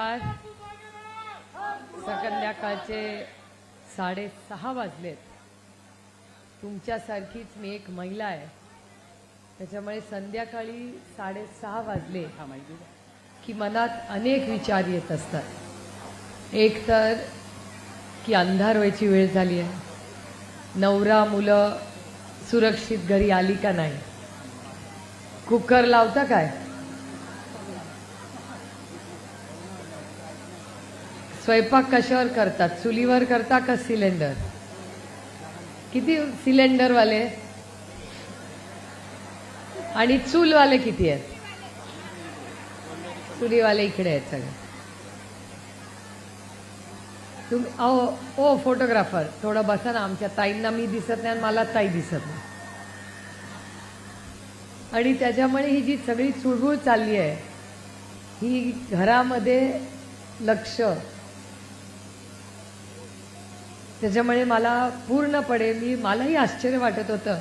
नमस्कार. संध्याकाळचे साडेसहा वाजलेत. तुमच्यासारखीच मी एक महिला आहे. त्याच्यामुळे संध्याकाळी साडेसहा वाजले की मनात अनेक विचार येत असतात. एक तर की अंधार व्हायची वेळ झाली आहे. नवरा मुलं सुरक्षित घरी आली का नाही? कुकर लावता काय? स्वयंपाक कशावर करतात? चुलीवर करता का सिलेंडर? किती सिलेंडरवाले? आणि चूलवाले किती आहेत? चुलीवाले इकडे आहेत सगळे. तुम्ही अहो ओ फोटोग्राफर थोडं बसा ना आमच्या ताईंना. मी दिसत नाही आणि मला ताई दिसत नाही. आणि त्याच्यामुळे ही जी सगळी चुळबुळ चालली आहे ही घरामध्ये लक्ष त्याच्यामुळे मला पूर्णपणे मी मलाही आश्चर्य वाटत होतं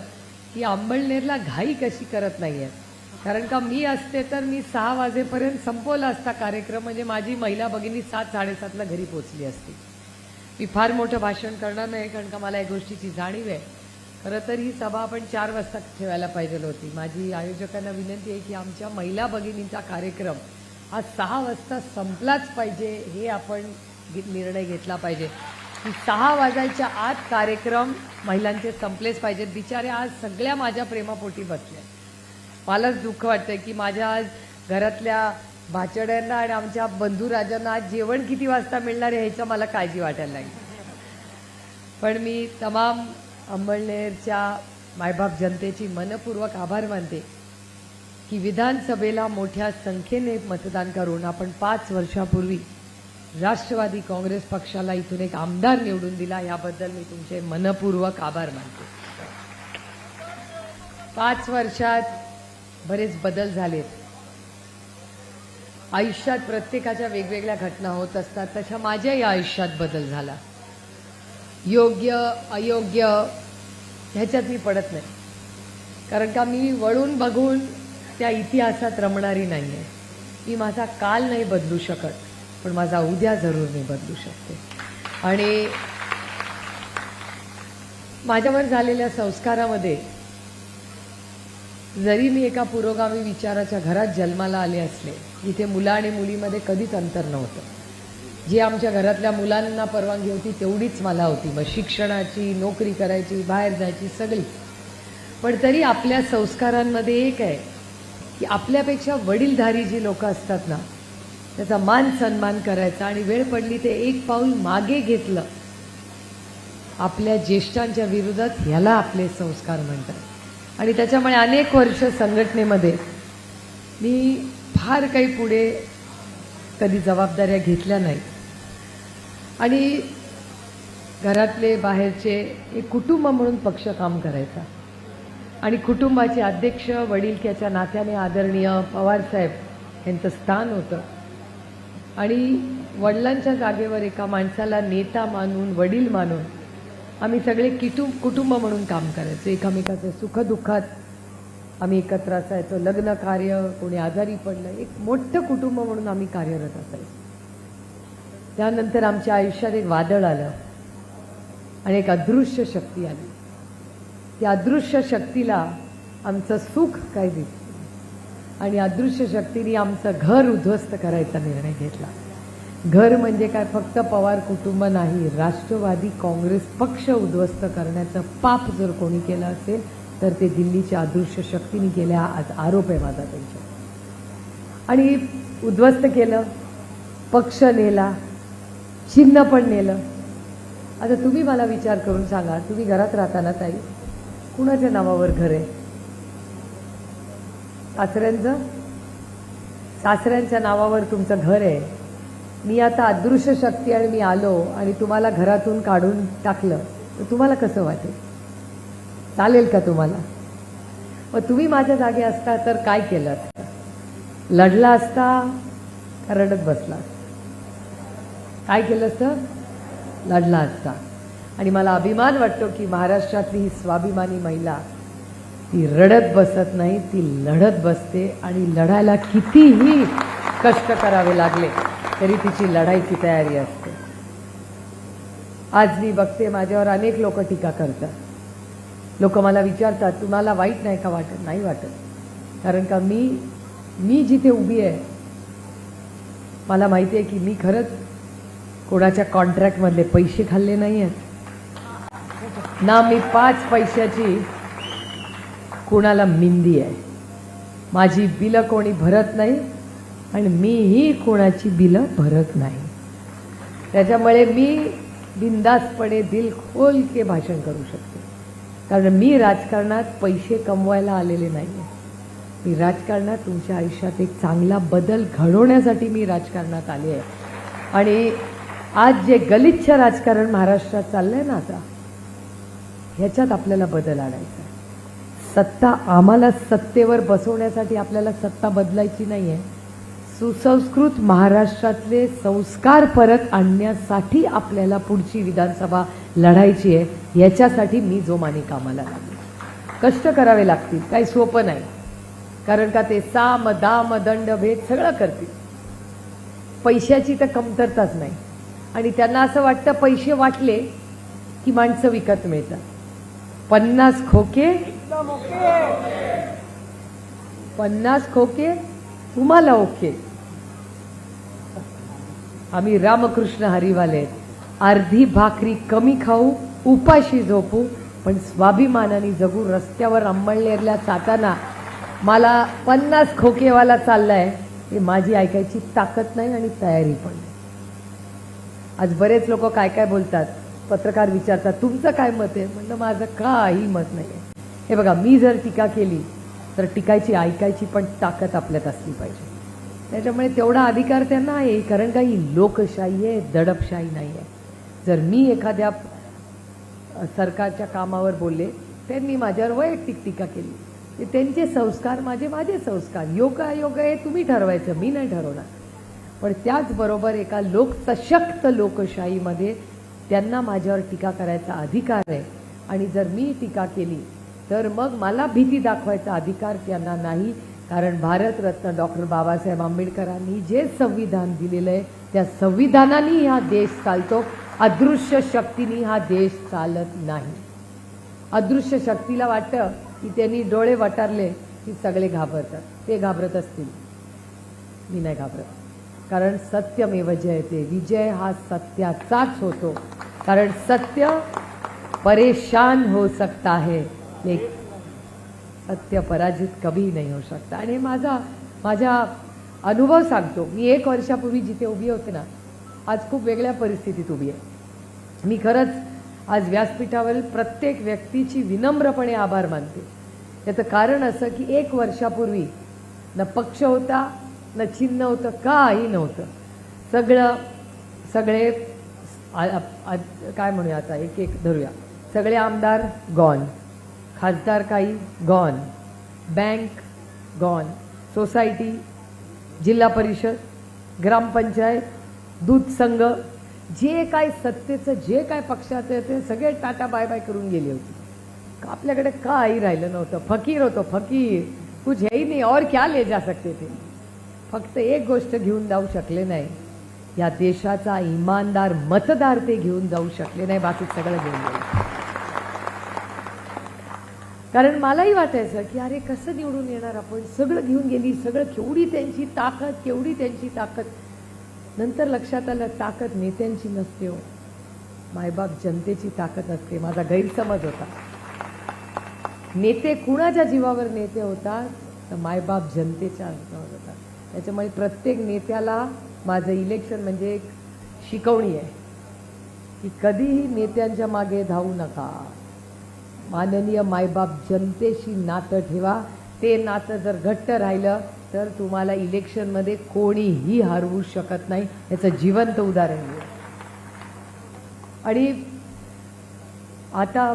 की अंबळनेरला घाई कशी करत नाही आहे कारण का मी असते तर मी सहा वाजेपर्यंत संपवला असता कार्यक्रम म्हणजे माझी महिला भगिनी सात साडेसातला घरी पोचली असती. मी फार मोठं भाषण करणार नाही कारण का मला या गोष्टीची जाणीव आहे. खरं तर ही सभा आपण चार वाजता ठेवायला पाहिजे होती. माझी आयोजकांना विनंती आहे की आमच्या महिला भगिनींचा कार्यक्रम हा सहा वाजता संपलाच पाहिजे हे आपण निर्णय घेतला पाहिजे. की सहा वाजायच्या आत कार्यक्रम महिलांचे संपलेच पाहिजेत. बिचारे आज सगळ्या माझ्या प्रेमापोटी बसल्या मलाच दुःख वाटतंय की माझ्या आज घरातल्या भाचड्यांना आणि आमच्या बंधुराजांना आज जेवण किती वाजता मिळणार आहे ह्याचं मला काळजी वाटायला लागली. पण मी तमाम अंबळनेरच्या मायबाप जनतेची मनपूर्वक आभार मानते की विधानसभेला मोठ्या संख्येने मतदान करून आपण पाच वर्षापूर्वी राष्ट्रवादी काँग्रेस पक्षाला इथून एक आमदार निवडून दिला याबद्दल मी तुमचे मनपूर्वक आभार मानते. पाच वर्षात बरेच बदल झालेत. आयुष्यात प्रत्येकाच्या वेगवेगळ्या घटना होत असतात तशा माझ्याही आयुष्यात बदल झाला. योग्य अयोग्य ह्याच्यात मी पडत नाही. कारण का मी वळून बघून त्या इतिहासात रमणारी नाही आहे मी माझा काल नाही बदलू शकत. पण माझा उद्या जरूर मी बदलू शकते. आणि माझ्यावर झालेल्या संस्कारामध्ये जरी मी एका पुरोगामी विचाराच्या घरात जन्माला आले असले जिथे मुलं आणि मुलीमध्ये कधीच अंतर नव्हतं. जी आमच्या घरातल्या मुलांना परवानगी होती तेवढीच मला होती. मग शिक्षणाची नोकरी करायची बाहेर जायची सगळी. पण तरी आपल्या संस्कारांमध्ये एक आहे की आपल्यापेक्षा वडीलधारी जी लोक असतात ना त्याचा मान सन्मान करायचा आणि वेळ पडली ते एक पाऊल मागे घेतलं. आपल्या ज्येष्ठांच्या विरोधात ह्याला आपले संस्कार म्हणतात. आणि त्याच्यामुळे अनेक वर्ष संघटनेमध्ये मी फार काही पुढे कधी जबाबदाऱ्या घेतल्या नाही. आणि घरातले बाहेरचे एक कुटुंब म्हणून पक्ष काम करायचा. आणि कुटुंबाचे अध्यक्ष वडीलक्याच्या नात्याने आदरणीय पवारसाहेब यांचं स्थान होतं. आणि वडिलांच्या जागेवर एका माणसाला नेता मानून वडील मानून आम्ही सगळे किटु कुटुंब म्हणून काम करायचो. एकामेकाचं सुखदुःखात आम्ही एकत्र असायचो. लग्न कार्य कोणी आजारी पडलं एक मोठं कुटुंब म्हणून आम्ही कार्यरत असायचो. त्यानंतर आमच्या आयुष्यात एक वादळ आलं आणि एक अदृश्य शक्ती आली. त्या अदृश्य शक्तीला आमचं सुख काय दिसतं आणि अदृश्य शक्तीने आमचं घर उद्ध्वस्त करायचा निर्णय घेतला. घर म्हणजे काय? फक्त पवार कुटुंब नाही राष्ट्रवादी काँग्रेस पक्ष उद्ध्वस्त करण्याचं पाप जर कोणी केलं असेल तर ते दिल्लीच्या अदृश्य शक्तीने केले हा आज आरोप आहे माझा त्यांच्या आणि उद्ध्वस्त केलं पक्ष नेला चिन्ह पण नेलं. आता तुम्ही मला विचार करून सांगा तुम्ही घरात राहताना ताई कुणाच्या नावावर घर आहे? सासऱ्यांचं? सासऱ्यांच्या नावावर तुमचं घर आहे. मी आता अदृश्य शक्ती आणि मी आलो आणि तुम्हाला घरातून काढून टाकलं. तर तुम्हाला कसं वाटेल? चालेल का तुम्हाला? मग तुम्ही माझ्या जागी असता तर काय केलं असतं? लढला असता का रडत बसला काय केलं असतं? लढला असता. आणि मला अभिमान वाटतो की महाराष्ट्रातली ही स्वाभिमानी महिला ती रडत बसत नाही ती लढत बसते आणि लढायला कितीही कष्ट करावे लागले तरी तिची लढाईची तयारी असते. आज मी बघते माझ्यावर अनेक लोक टीका करतात. लोक मला विचारतात तुम्हाला वाईट नाही का वाटत? नाही वाटत. कारण का मी मी जिथे उभी आहे मला माहिती आहे की मी खरंच कोणाच्या कॉन्ट्रॅक्टमधले पैसे खाल्ले नाही आहेत ना मी पाच पैशाची कुणाला मिंदी आहे? माझी बिलं कोणी भरत नाही आणि मीही कोणाची बिलं भरत नाही. त्याच्यामुळे मी बिंदासपणे दिल खोल के भाषण करू शकते. कारण मी राजकारणात पैसे कमवायला आलेले नाही आहे मी राजकारणात तुमच्या आयुष्यात एक चांगला बदल घडवण्यासाठी मी राजकारणात आले आहे. आणि आज जे गलिच्छ राजकारण महाराष्ट्रात चाललं आहे ना आता ह्याच्यात आपल्याला बदल आणायचा आहे. सत्ता आम्हाला सत्तेवर बसवण्यासाठी आपल्याला सत्ता बदलायची नाही आहे सुसंस्कृत महाराष्ट्रातले संस्कार परत आणण्यासाठी आपल्याला पुढची विधानसभा लढायची आहे. याच्यासाठी मी जोमाने कामाला लागले. कष्ट करावे लागतील काही सोपं नाही. कारण का ते साम दाम दंड भेद सगळं करतील. पैशाची तर कमतरताच नाही. आणि त्यांना असं वाटतं पैसे वाटले की माणसं विकत मिळतात. पन्नास खोके पन्नास खोके? तुम्हाला ओके. आम्ही रामकृष्ण हरिवाले. अर्धी भाकरी कमी खाऊ उपाशी झोपू पण स्वाभिमानाने जगू रस्त्यावर अंमळनेरला जाताना मला पन्नास खोकेवाला चाललाय हे माझी ऐकायची ताकद नाही आणि तयारी पण नाही. आज बरेच लोक काय काय बोलतात? पत्रकार विचारतात तुमचं काय मत आहे? म्हणलं माझं काही मत नाही हे बघा मी जर टीका केली तर टिकायची ऐकायची पण ताकद आपल्यात असली पाहिजे. त्याच्यामुळे तेवढा अधिकार त्यांना आहे कारण काही लोकशाही आहे दडपशाही नाही आहे. जर मी एखाद्या सरकारच्या कामावर बोलले त्यांनी माझ्यावर वैयक्तिक टीका केली. त्यांचे संस्कार माझे माझे संस्कार. योग अयोग हे तुम्ही ठरवायचं मी नाही ठरवणार. पण त्याचबरोबर एका लोक सशक्त लोकशाहीमध्ये त्यांना माझ्यावर टीका करायचा अधिकार आहे. आणि जर मी टीका केली तर मग मला भीती दाखवायचा अधिकार त्यांना नाही कारण भारतरत्न डॉक्टर बाबासाहेब आंबेडकरांनी जे संविधान दिलेलं आहे त्या संविधानाने हा देश चालतो. अदृश्य शक्तीने हा देश चालत नाही. अदृश्य शक्तीला वाटतं की त्यांनी डोळे वटारले की सगळे घाबरतात. ते घाबरत असतील. मी नाही घाबरत. कारण सत्यमेव जयते विजय हा सत्याचाच होतो. कारण सत्य परेशान हो सकता है. एक अत्य पराजित कभी नाही होऊ शकता. आणि माझा माझ्या अनुभव सांगतो. मी एक वर्षापूर्वी जिथे उभी होते ना आज खूप वेगळ्या परिस्थितीत उभी आहे. मी खरंच आज व्यासपीठावरील प्रत्येक व्यक्तीची विनम्रपणे आभार मानते. त्याचं कारण असं की एक वर्षापूर्वी न पक्ष होता न चिन्ह होतं काही नव्हतं. सगळं सगळे काय म्हणूया आता? एक एक धरूया. सगळे आमदार गॉन खासदार काही गॉन बँक गॉन सोसायटी जिल्हा परिषद ग्रामपंचायत दूध संघ जे काय सत्तेचं जे काय पक्षाचं आहे ते सगळे टाटा बाय बाय करून गेले होते. का आपल्याकडे काही राहिलं नव्हतं. फकीर होतो फकीर. कुछ हेही नाही और क्या ले जा सकते ते फक्त एक गोष्ट घेऊन जाऊ शकले नाही. या देशाचा इमानदार मतदार ते घेऊन जाऊ शकले नाही. बाकी सगळं घेऊन गेले. कारण मलाही वाटायचं की अरे कसं निवडून येणार आपण? सगळं घेऊन गेली सगळं केवढी त्यांची ताकद केवढी त्यांची ताकद? नंतर लक्षात आलं ताकद नेत्यांची नसते हो. मायबाप जनतेची ताकद असते माझा गैरसमज होता. नेते कुणाच्या जीवावर नेते होतात? तर मायबाप जनतेच्या जीवावर होतात. त्याच्यामुळे प्रत्येक नेत्याला माझं इलेक्शन म्हणजे एक शिकवणी आहे की कधीही नेत्यांच्या मागे धावू नका. माननीय मायबाप जनतेशी नातं ठेवा. ते नातं जर घट्ट राहिलं तर तुम्हाला इलेक्शनमध्ये कोणीही हरवू शकत नाही. याचं जिवंत उदाहरण आहे आणि आता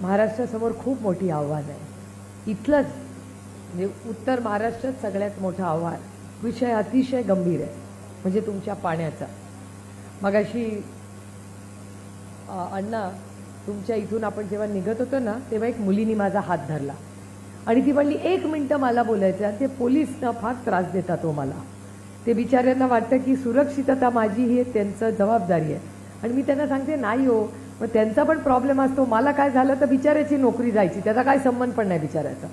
महाराष्ट्रासमोर खूप मोठी आव्हान आहे. इथलंच म्हणजे उत्तर महाराष्ट्रात सगळ्यात मोठं आव्हान. विषय अतिशय गंभीर आहे म्हणजे तुमच्या पाण्याचा. मगाशी अण्णा तुमच्या इथून आपण जेव्हा निघत होतो ना तेव्हा एक मुलीने माझा हात धरला. आणि ती म्हणली एक मिनटं मला बोलायचं आणि ते पोलीस ना फार त्रास देतात हो मला. ते बिचाऱ्यांना वाटतं की सुरक्षितता माझी ही त्यांचं जबाबदारी आहे. आणि मी त्यांना सांगते नाही हो मग त्यांचा पण प्रॉब्लेम असतो. मला काय झालं तर बिचाऱ्याची नोकरी जायची. त्याचा काय संबंध पण नाही बिचाऱ्याचा.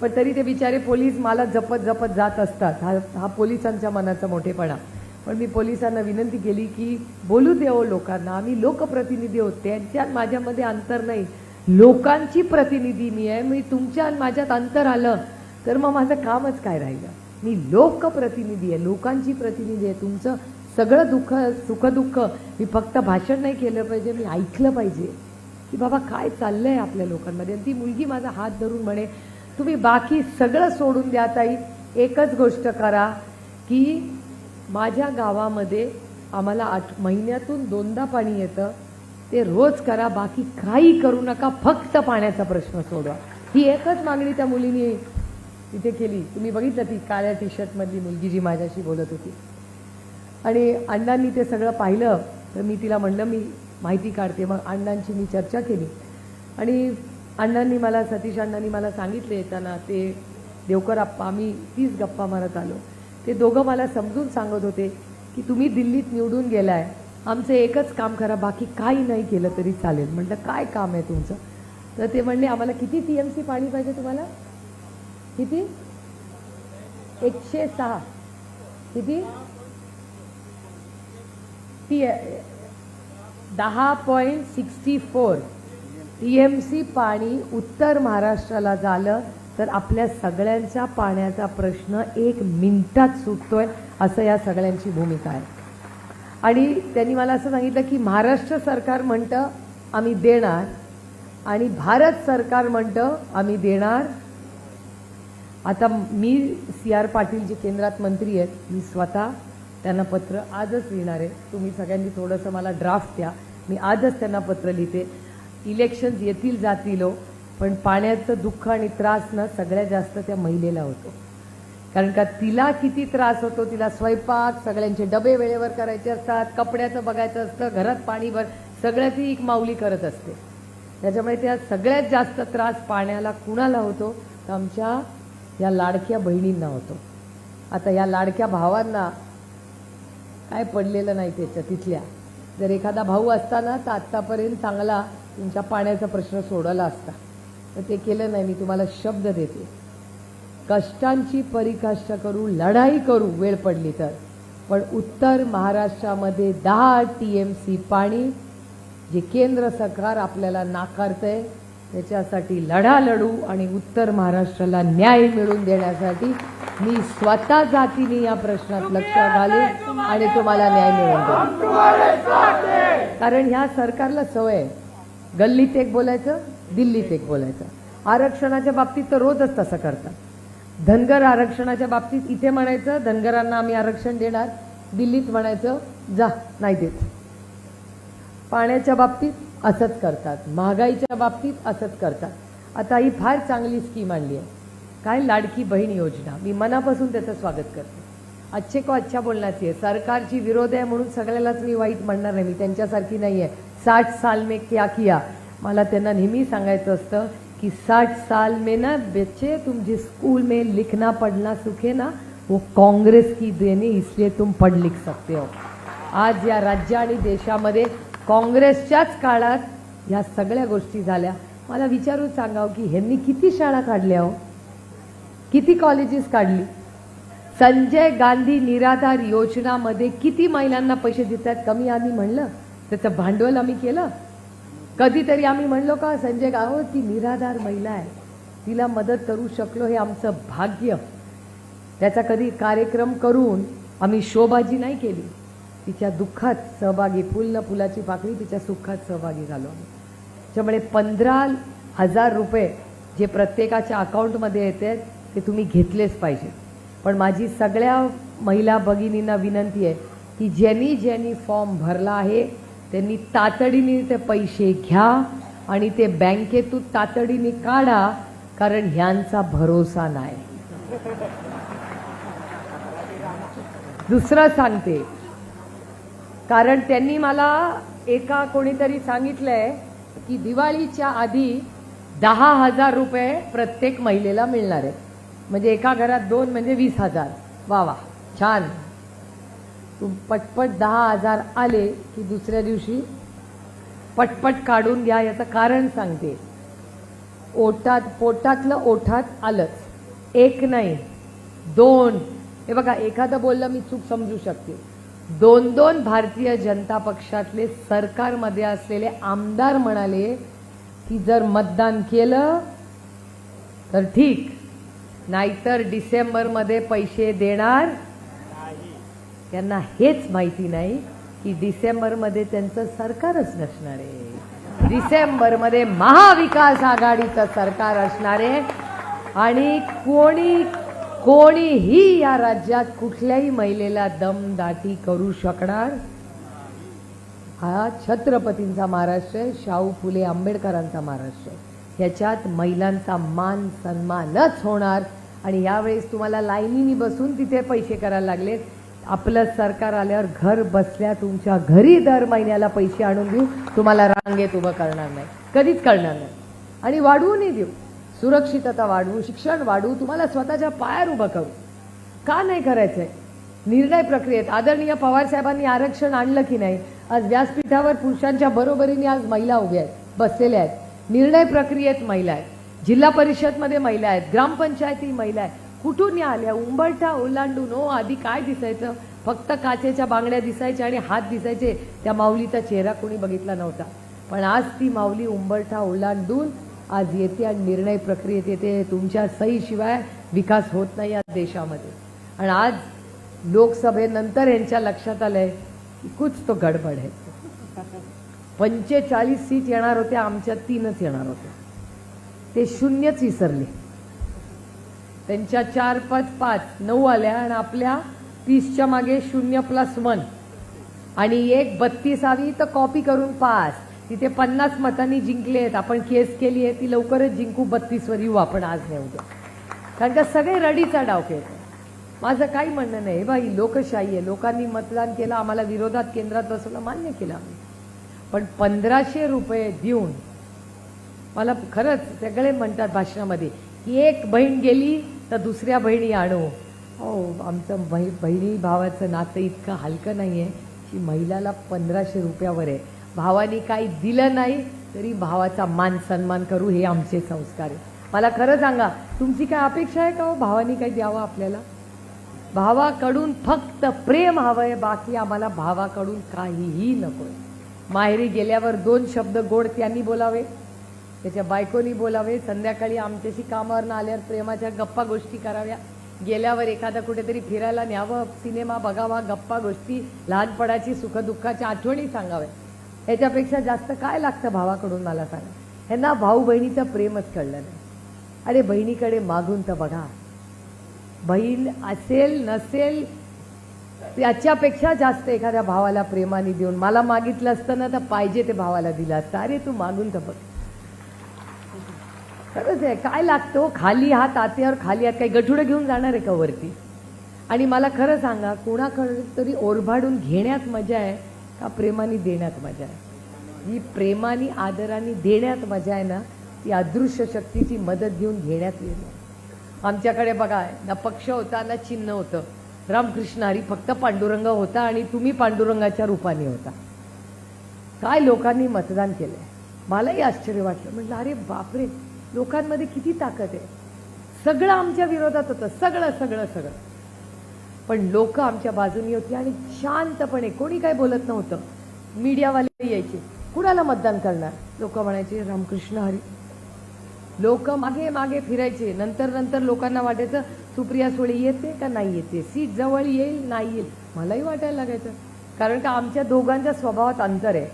पण तरी ते बिचारे पोलीस मला जपत जपत जात असतात. हा हा पोलिसांच्या मनाचा मोठेपणा. पण मी पोलिसांना विनंती केली की बोलू देवो हो लोकांना. आम्ही लोकप्रतिनिधी आहोत. त्यांच्यात माझ्यामध्ये अंतर नाही. लोकांची प्रतिनिधी मी आहे. मी तुमच्या आणि माझ्यात अंतर आलं तर मग माझं कामच काय राहिलं? मी लोकप्रतिनिधी आहे. लोकांची प्रतिनिधी आहे. तुमचं सगळं दुःख सुखदुःख मी फक्त भाषण नाही केलं पाहिजे. मी ऐकलं पाहिजे की बाबा काय चाललं आहे आपल्या लोकांमध्ये. आणि ती मुलगी माझा हात धरून म्हणे तुम्ही बाकी सगळं सोडून द्या ताई. एकच गोष्ट करा की माझ्या गावामध्ये आम्हाला आठ महिन्यातून दोनदा पाणी येतं. ते रोज करा बाकी काही करू नका फक्त पाण्याचा प्रश्न सोडवा. ही एकच मागणी त्या मुलीने तिथे केली. तुम्ही बघितलं ती काळ्या टी शर्टमधली मुलगी जी माझ्याशी बोलत होती. आणि अण्णांनी ते सगळं पाहिलं. तर मी तिला म्हणलं मी माहिती काढते. मग अण्णांची मी चर्चा केली. आणि अण्णांनी मला सतीश अण्णांनी मला सांगितले येताना ते देवकर आप्पा आम्ही तीच गप्पा मारत आलो. ते दोघं मला समजून सांगत होते की तुम्ही दिल्लीत निवडून गेलाय. आमचं एकच काम करा बाकी काही नाही केलं तरी चालेल. म्हटलं काय काम आहे तुमचं? तर ते म्हणले आम्हाला किती टी एम सी पाणी पाहिजे तुम्हाला? किती? एकशे सहा. किती? टी दहा point sixty four. T M C पाणी उत्तर महाराष्ट्राला झालं तर आपल्या सगळ्यांच्या पाण्याचा प्रश्न एक मिनिटात सुटतोय असं या सगळ्यांची भूमिका आहे. आणि त्यांनी मला असं सांगितलं की महाराष्ट्र सरकार म्हणतं आम्ही देणार. आणि भारत सरकार म्हणतं आम्ही देणार. आता मी सी आर पाटील जे केंद्रात मंत्री आहेत मी स्वतः त्यांना पत्र आजच लिहिणार आहे. तुम्ही सगळ्यांनी थोडंसं मला ड्राफ्ट द्या. मी आजच त्यांना पत्र लिहिते. इलेक्शन्स येतील जातील. हो पण पाण्याचं दुःख आणि त्रास ना सगळ्यात जास्त त्या महिलेला होतो. कारण का तिला किती त्रास होतो तिला स्वयंपाक सगळ्यांचे डबे वेळेवर करायचे असतात कपड्याचं बघायचं असतं घरात पाणी भर सगळ्याची एक माऊली करत असते. त्याच्यामुळे त्या सगळ्यात जास्त त्रास पाण्याला कुणाला होतो? तर आमच्या या लाडक्या बहिणींना होतो. आता या लाडक्या भावांना काय पडलेलं नाही त्याच्या तिथल्या. जर एखादा भाऊ असताना तर आत्तापर्यंत चांगला तुमच्या पाण्याचा प्रश्न सोडवला असता. तर ते केलं नाही मी तुम्हाला शब्द देते. कष्टांची परिकाष्ठा करू लढाई करू वेळ पडली तर. पण उत्तर महाराष्ट्रामध्ये दहा टी एम सी पाणी जे केंद्र सरकार आपल्याला नाकारतंय त्याच्यासाठी लढा लढू आणि उत्तर महाराष्ट्राला न्याय मिळवून देण्यासाठी मी स्वतः जातीने या प्रश्नात लक्ष घालेन आणि तुम्हाला न्याय मिळवून देईन. कारण ह्या सरकारला सवय गल्लीत एक बोलायचं दिल्लीत एक बोलायचं. आरक्षणाच्या बाबतीत तर रोजच तसं करतात. धनगर आरक्षणाच्या बाबतीत इथे म्हणायचं धनगरांना आम्ही आरक्षण देणार. दिल्लीत म्हणायचं जा नाही देत. पाण्याच्या बाबतीत असंच करतात. महागाईच्या बाबतीत असंच करतात. आता ही फार चांगली स्कीम आणली आहे. काय लाडकी बहीण योजना? मी मनापासून त्याचं स्वागत करते. अच्छे को अच्छा बोलण्याची आहे. सरकारची विरोध आहे म्हणून सगळ्यालाच मी वाईट म्हणणार नाही. मी त्यांच्यासारखी नाही आहे साठ साल में क्या किया? मला त्यांना नेहमी सांगायचं असतं की साठ साल में ना बच्चे तुम जिस स्कूल में लिखना पढ़ना सीखे ना वो काँग्रेस की देणे इसलिए तुम पढ़ लिख सकते हो। आज या राज्य आणि देशामध्ये काँग्रेसच्याच काळात ह्या सगळ्या गोष्टी झाल्या. मला विचारून सांगावं की ह्यांनी किती शाळा काढल्या हो? किती कॉलेजेस काढली? संजय गांधी निराधार योजनामध्ये किती महिलांना पैसे देतात? कमी आम्ही म्हणलं. त्याचं भांडवल आम्ही केलं. कधीतरी आम्ही म्हणलो का संजय गा ती निराधार महिला आहे. तिला मदत करू शकलो हे आमचं भाग्य. त्याचा कधी कार्यक्रम करून आम्ही शोबाजी नाही केली. तिच्या दुःखात सहभागी फुल न फुलाची पाकळी तिच्या सुखात सहभागी झालो आम्ही. त्याच्यामुळे पंधरा हजार रुपये जे प्रत्येकाच्या अकाउंटमध्ये येते ते तुम्ही घेतलेच पाहिजे. पण माझी सगळ्या महिला भगिनींना विनंती आहे की ज्यांनी ज्यांनी फॉर्म भरला आहे त्यांनी तातडीने ते पैसे घ्या आणि ते बँकेतून तातडीने काढा कारण ह्यांचा भरोसा नाही. दुसरं सांगते कारण त्यांनी मला एका कोणीतरी सांगितलंय की दिवाळीच्या आधी दहा हजार रुपये प्रत्येक महिलेला मिळणार आहे म्हणजे एका घरात दोन म्हणजे वीस हजार. वा वा छान. पटपट दहा हजार आले की दुसऱ्या दिवशी पटपट काढून घ्या याचं कारण सांगते. ओटात पोटातलं ओठात आलंच. एक नाही दोन. हे बघा एखादं बोललं मी चूक समजू शकते. दोन दोन भारतीय जनता पक्षातले सरकारमध्ये असलेले आमदार म्हणाले की जर मतदान केलं तर ठीक. नाहीतर डिसेंबरमध्ये पैसे देणार त्यांना हेच माहिती नाही की डिसेंबरमध्ये त्यांचं सरकारच नसणार आहे. डिसेंबरमध्ये महाविकास आघाडीचं सरकार असणार आहे. आणि कोणी कोणीही या राज्यात कुठल्याही महिलेला दमदाटी करू शकणार. हा छत्रपतींचा महाराष्ट्र आहे शाहू फुले आंबेडकरांचा महाराष्ट्र आहे. ह्याच्यात महिलांचा मान सन्मानच होणार. आणि यावेळेस तुम्हाला लाईनीनी बसून तिथे पैसे करायला लागलेत. आपलं सरकार आल्यावर घर बसल्या तुमच्या घरी दर महिन्याला पैसे आणून देऊ. तुम्हाला रांगेत उभं करणार नाही. कधीच करणार नाही. आणि वाढवूनही देऊ. सुरक्षितता वाढवू शिक्षण वाढवू तुम्हाला स्वतःच्या पायावर उभं करू. का नाही करायचंय? निर्णय प्रक्रियेत आदरणीय पवार साहेबांनी आरक्षण आणलं की नाही? आज व्यासपीठावर पुरुषांच्या बरोबरीने आज महिला उभ्या आहेत बसलेल्या आहेत. निर्णय प्रक्रियेत महिला आहेत. जिल्हा परिषदमध्ये महिला आहेत ग्रामपंचायती महिला आहेत. कुठून या आल्या? उंबरठा ओलांडून ओ आधी काय दिसायचं? फक्त काचेच्या बांगड्या दिसायच्या आणि हात दिसायचे. त्या माऊलीचा चेहरा कोणी बघितला नव्हता. पण आज ती माऊली उंबरठा ओलांडून आज येते आणि निर्णय प्रक्रियेत येते. तुमच्या सहीशिवाय विकास होत नाही या देशामध्ये. आणि आज लोकसभेनंतर यांच्या लक्षात आलंय की कुच तो गडबड आहे. पंचेचाळीस सीट येणार होत्या आमच्या तीनच येणार होत्या ते शून्यच विसरले. त्यांच्या चार पाच पाच नऊ आल्या आणि आपल्या तीसच्या मागे शून्य प्लस वन. आणि एक बत्तीसावी तर कॉपी करून पास. तिथे पन्नास मतांनी जिंकले आहेत. आपण केस केली आहे ती लवकरच जिंकू बत्तीसवर. येऊ आपण आज नाही उद्या. कारण का सगळे रडीचा डाव खेळतो माझं काही म्हणणं नाही. बाई लोकशाही आहे. लोकांनी मतदान केलं आम्हाला विरोधात केंद्रात बसवलं मान्य केलं आम्ही. पण पंधराशे रुपये देऊन मला खरंच सगळे म्हणतात भाषणामध्ये की एक बहीण गेली तर दुसऱ्या बहिणी आणू. हो. आमचं बही बहिणी भावाचं नातं इतकं हलकं नाही आहे की महिलाला पंधराशे रुपयावर आहे. भावानी काही दिलं नाही तरी भावाचा मान सन्मान करू हे आमचे संस्कार आहे मला खरं सांगा तुमची काय अपेक्षा आहे का हो? भावानी काही द्यावं आपल्याला? भावाकडून फक्त प्रेम हवंय बाकी आम्हाला भावाकडून काहीही नकोय. माहेरी गेल्यावर दोन शब्द गोड त्यांनी बोलावे. त्याच्या बायकोनी बोलावे संध्याकाळी आमच्याशी कामावर आल्यावर प्रेमाच्या गप्पा गोष्टी कराव्या. गेल्यावर एखादा कुठेतरी फिरायला न्यावं सिनेमा बघावा गप्पा गोष्टी लहानपणाची सुखदुःखाच्या आठवणी सांगाव्या. ह्याच्यापेक्षा जास्त काय लागतं भावाकडून मला सांगा? ह्यांना भाऊ बहिणीचं प्रेमच कळलं नाही. अरे बहिणीकडे मागून तर बघा. बहीण असेल नसेल याच्यापेक्षा जास्त एखाद्या भावाला प्रेमाने देऊन मला मागितलं असतं ना तर पाहिजे ते भावाला दिलं असतं. अरे तू मागून तर बघ. खरंच आहे. काय लागतो? खाली हात आत्यावर खाली हात काही गठुडं घेऊन जाणार आहे का वरती? आणि मला खरं सांगा कोणाकडे तरी ओरभाडून घेण्यात मजा आहे का प्रेमाने देण्यात मजा आहे? ही प्रेमाने आदराने देण्यात मजा आहे ना ती अदृश्य शक्तीची मदत घेऊन घेण्यात येईल. आमच्याकडे बघा ना पक्ष होता ना चिन्ह होतं. रामकृष्ण हरी फक्त पांडुरंग होता आणि तुम्ही पांडुरंगाच्या रूपाने होता. काय लोकांनी मतदान केलंय? मलाही आश्चर्य वाटलं. म्हटलं अरे बापरे लोकांमध्ये किती ताकद आहे? सगळं आमच्या विरोधात होतं. सगळं सगळं सगळं. पण लोक आमच्या बाजूनी होती आणि शांतपणे कोणी काय बोलत नव्हतं. मीडियावाले यायचे. कुणाला मतदान करणार? लोक म्हणायचे रामकृष्ण हरी. लोक मागे मागे फिरायचे. नंतर नंतर लोकांना वाटायचं सुप्रिया सुळे येते का नाही येते? सीट जवळ येईल नाही येईल. मलाही वाटायला लागायचं. कारण का आमच्या दोघांच्या स्वभावात अंतर आहे.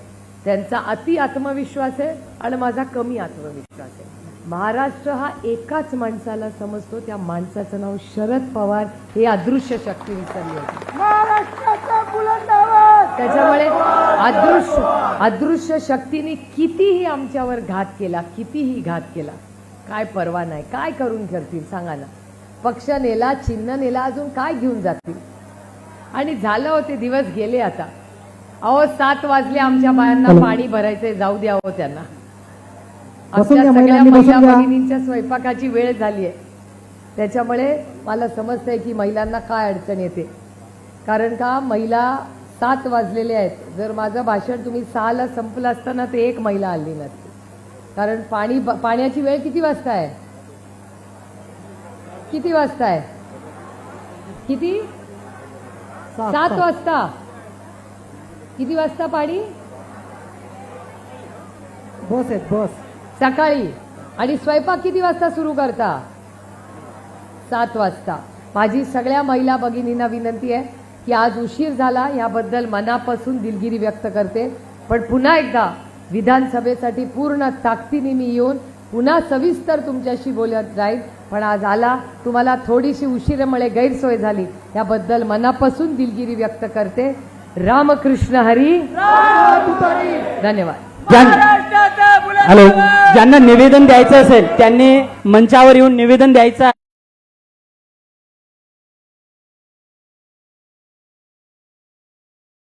त्यांचा अति आत्मविश्वास आहे आणि माझा कमी आत्मविश्वास आहे. महाराष्ट्र हा एकाच माणसाला समजतो त्या माणसाचं नाव शरद पवार हे अदृश्य शक्ती विसरली होती. महाराष्ट्राचा बुलंद आवाज त्याच्यामुळे अदृश्य अदृश्य शक्तीने कितीही आमच्यावर घात केला कितीही घात केला काय परवा नाही काय करून करतील सांगा ना. पक्ष नेला चिन्ह नेला अजून काय घेऊन जातील? आणि झालं होते दिवस गेले आता. अहो सात वाजले आमच्या बायांना पाणी भरायचंय जाऊ द्या हो त्यांना. आमच्या सगळ्या महिला. भगिनींच्या स्वयंपाकाची वेळ झाली आहे. त्याच्यामुळे मला समजतंय की महिलांना काय अडचण येते. कारण का महिला सात वाजलेले आहेत. जर माझं भाषण तुम्ही सहाला संपलं असतं ना ते एक महिला आली नसती. कारण पाणी पाण्याची वेळ किती वाजता आहे? किती वाजता आहे? किती? सात वाजता. किती वाजता पाणी? बस आहेत बस. सकाळी. आणि स्वयंपाक किती वाजता सुरू करता? सात वाजता. माझी सगळ्या महिला भगिनींना विनंती आहे की आज उशीर झाला याबद्दल मनापासून दिलगिरी व्यक्त करते. पण पुन्हा एकदा विधानसभेसाठी पूर्ण ताकदीने मी येऊन पुन्हा सविस्तर तुमच्याशी बोलत जाईल पण आज आला तुम्हाला थोडीशी उशिरामुळे गैरसोय झाली याबद्दल मनापासून दिलगिरी व्यक्त करते. रामकृष्ण हरी. धन्यवाद. हॅलो. ज्यांना निवेदन द्यायचं असेल त्यांनी मंचावर येऊन निवेदन द्यायचं